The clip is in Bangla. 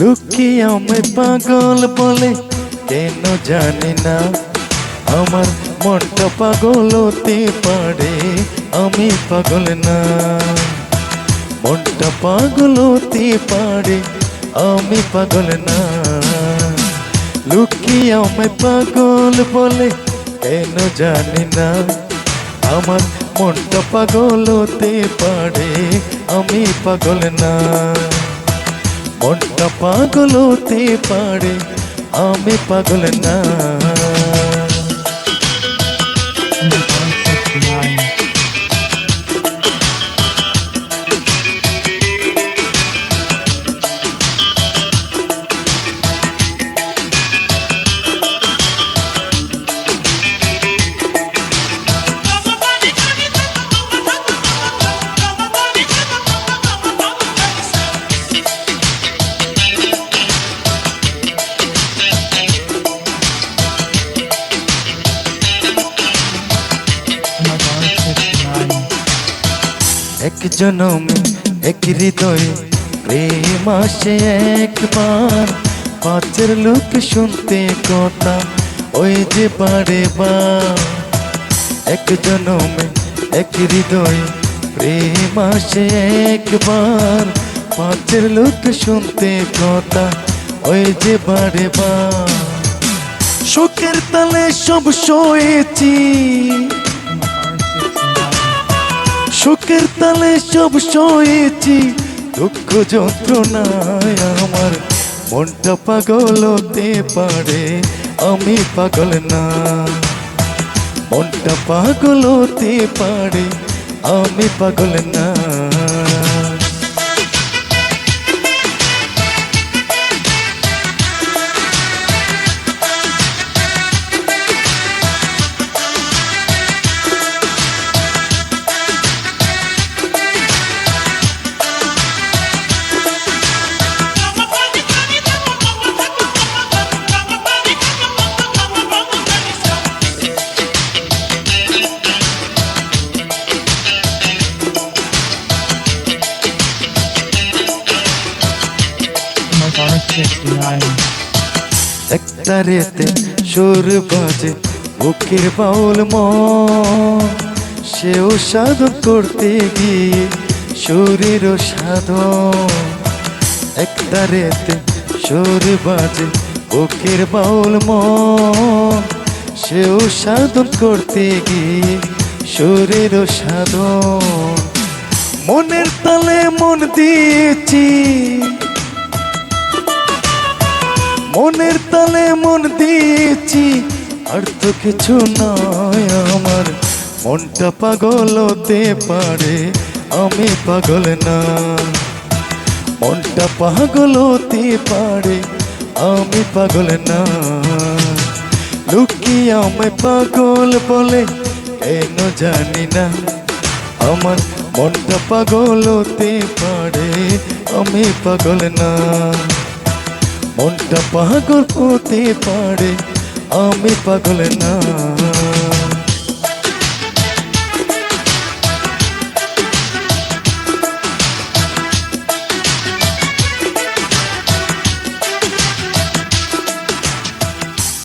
লুকিয়ে আমায় পাগল বলে, কেন জানি না। আমার মনটা পাগল হতে পারে, আমি পাগল না। মনটা পাগল হতে পারে, আমি পাগল না। লুকিয়ে আমায় পাগল বলে, কেন জানি না। আমার মনটা পাগল হতে পারে, আমি পাগল না। মনটা পাগল হতে পারে আমি পাগল না। এক জনমে, এক হৃদয়ে প্রেম আসে একবার। পাঁচের লোক শুনতে কথা, ওই যে বারে বা। এক জনমে, এক হৃদয়ে প্রেম আসে একবার। পাঁচের লোক শুনতে কথা, ওই যে বারে বা। সুখের তালে সব শোয়েছি সুখের তালে সব সয়েছি, দুঃখ যন্ত্রণায় আমার মনটা পাগল হতে পারে, আমি পাগল না। মনটা পাগল হতে পারে, আমি পাগল না। একটা রেতে সুর বাজে, বুকের বাউল মন। সেও সাধন করতে গিয়ে শরীর সাধন। একটা রেতে সুর বাজে, বুকের বাউল মন। সেও সাধন করতে গিয়ে শরীর সাধন। মনের তালে মন দিয়েছি মনের তালে মন দিয়েছি, আর তো কিছু নয় আমার। মনটা পাগল হতে পারে, আমি পাগল না। মনটা পাগল হতে পারে, আমি পাগল না। লুকিয়ে আমি পাগল বলে কেন জানি না। আমার মনটা পাগল হতে পারে, আমি পাগল না। মনটা পাগল হতে পারে। আমি পাগল না।